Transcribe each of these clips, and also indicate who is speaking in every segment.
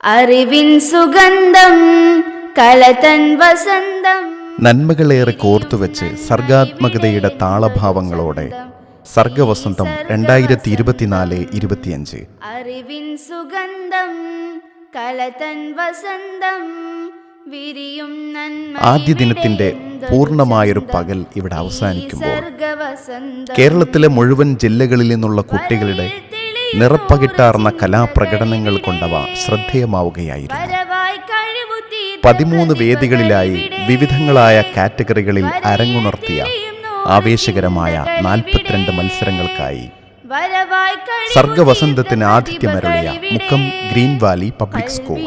Speaker 1: അറിവിൻ സുഗന്ധം കലതൻ വസന്തം.
Speaker 2: നന്മകളേറെ കോർത്തുവെച്ച് സർഗാത്മകതയുടെ താളഭാവങ്ങളോടെ സർഗവസന്തം രണ്ടായിരത്തി ഇരുപത്തിനാല് ഇരുപത്തിയഞ്ച്.
Speaker 1: അറിവിൻ സുഗന്ധം കലതൻ വസന്തം വിരിയും
Speaker 2: ആദ്യ ദിനത്തിന്റെ പൂർണമായൊരു പകൽ ഇവിടെ അവസാനിക്കുമ്പോൾ കേരളത്തിലെ മുഴുവൻ ജില്ലകളിൽ നിന്നുള്ള കുട്ടികളുടെ നിറപ്പകിട്ടാർന്ന കലാപ്രകടനങ്ങൾ കൊണ്ടവ ശ്രദ്ധേയമാവുകയായിരുന്നു. പതിമൂന്ന് വേദികളിലായി വിവിധങ്ങളായ കാറ്റഗറികളിൽ അരങ്ങുണർത്തിയ ആവേശകരമായ നാൽപ്പത്തിരണ്ട് മത്സരങ്ങൾക്കായി സർഗവസന്തത്തിന് ആതിഥ്യമരുളിയ Mukkam green valley public school.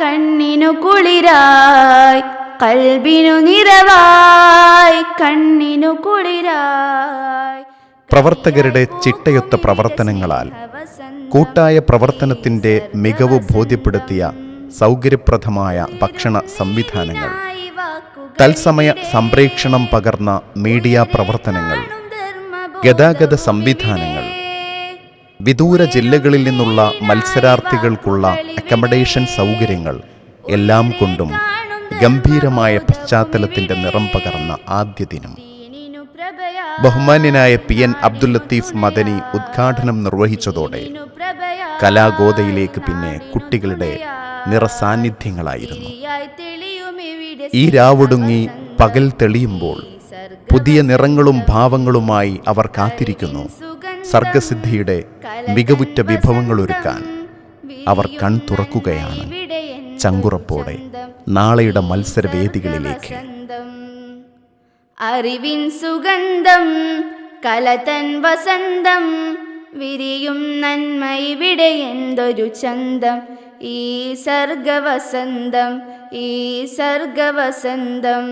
Speaker 1: കണ്ണിനു കുളിരായി കൽബിനു നിറവായി കണ്ണിനു കുളിരായി.
Speaker 2: പ്രവർത്തകരുടെ ചിട്ടയൊത്ത പ്രവർത്തനങ്ങളാൽ കൂട്ടായ പ്രവർത്തനത്തിന്റെ മികവ് ബോധ്യപ്പെടുത്തിയ സൗകര്യപ്രദമായ ഭക്ഷണ സംവിധാനങ്ങൾ. തത്സമയ സംപ്രേക്ഷണം പകർന്ന മീഡിയ പ്രവർത്തനങ്ങൾ. ഗതാഗത സംവിധാനങ്ങൾ. വിദൂര ജില്ലകളിൽ നിന്നുള്ള മത്സരാർത്ഥികൾക്കുള്ള അക്കമഡേഷൻ സൗകര്യങ്ങൾ എല്ലാം കൊണ്ടും ഗംഭീരമായ പശ്ചാത്തലത്തിന്റെ നിറം പകർന്ന ആദ്യ ദിനം. ബഹുമാന്യനായ പി എൻ അബ്ദുൽ ലത്തീഫ് മദനി ഉദ്ഘാടനം നിർവഹിച്ചതോടെ കലാഗോതയിലേക്ക് പിന്നെ കുട്ടികളുടെ നിറസാന്നിധ്യങ്ങളായിരുന്നു. ഈ രാവൊടുങ്ങി പകൽ തെളിയുമ്പോൾ പുതിയ നിറങ്ങളും ഭാവങ്ങളുമായി അവർ കാത്തിരിക്കുന്നു. സർഗസിദ്ധിയുടെ മികവുറ്റ വിഭവങ്ങളൊരുക്കാൻ അവർ കൺ തുറക്കുകയാണ്. ചങ്കുറപ്പോടെ നാളെയുടെ മത്സരവേദികളിലേക്ക്.
Speaker 1: അറിവിൻ സുഗന്ധം കലതൻ വസന്തം വിരിയും നന്മയിവിടെ എന്തൊരു ചന്തം? ഈ സർഗവസന്തം ഈ സർഗവസന്തം.